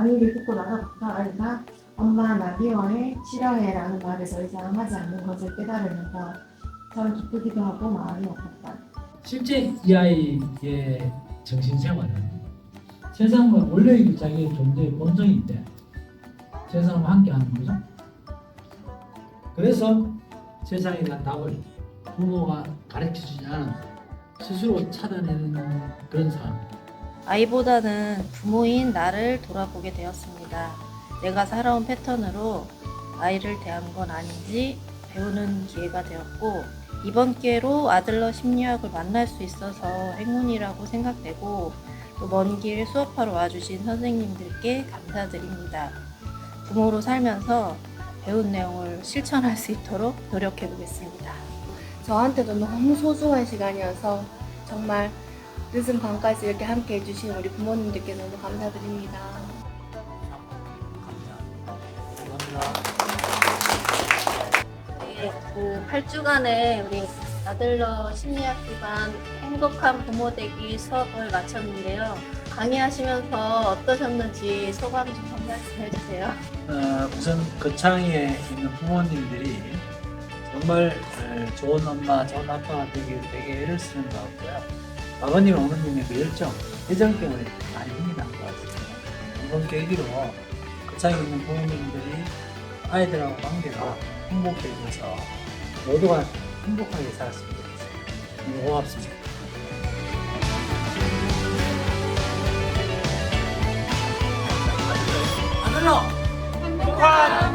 아이가 엄마 나 미워해 싫어해 라는 말을 더 이상 하지 않는 것을 깨달으면서 참 기쁘기도 하고 마음이 아팠다. 실제 이 아이의 정신생활은 세상과 원래의 자기의 존재의 본성인데 세상과 함께하는 거죠. 그래서 세상에 대한 답을 부모가 가르쳐주지 않은 스스로 찾아내는 그런 상황. 아이보다는 부모인 나를 돌아보게 되었습니다. 내가 살아온 패턴으로 아이를 대한 건 아닌지 배우는 기회가 되었고, 이번 기회로 아들러 심리학을 만날 수 있어서 행운이라고 생각되고, 또 먼 길 수업하러 와주신 선생님들께 감사드립니다. 부모로 살면서 배운 내용을 실천할 수 있도록 노력해 보겠습니다. 저한테도 너무 소중한 시간이어서 정말 늦은 밤까지 이렇게 함께 해주신 우리 부모님들께 너무 감사드립니다. 네, 그 8주간의 우리 아들러 심리학 기반 행복한 부모 되기 수업을 마쳤는데요. 강의하시면서 어떠셨는지 소감 좀 한 말씀 해주세요. 어, 우선 거창에 있는 부모님들이 정말 어, 좋은 엄마, 좋은 아빠가 되기 위해 되게 애를 쓰는 것 같고요. 아버님, 어머님의 그 열정, 애정 때문에 많이 힘이 난것 같습니다. 이번 계기로 거창에 있는 부모님들이 아이들하고 관계가 행복해져서 모두가 행복하게 살았으면 좋겠습니다. 고맙습니다. 아들로 행복한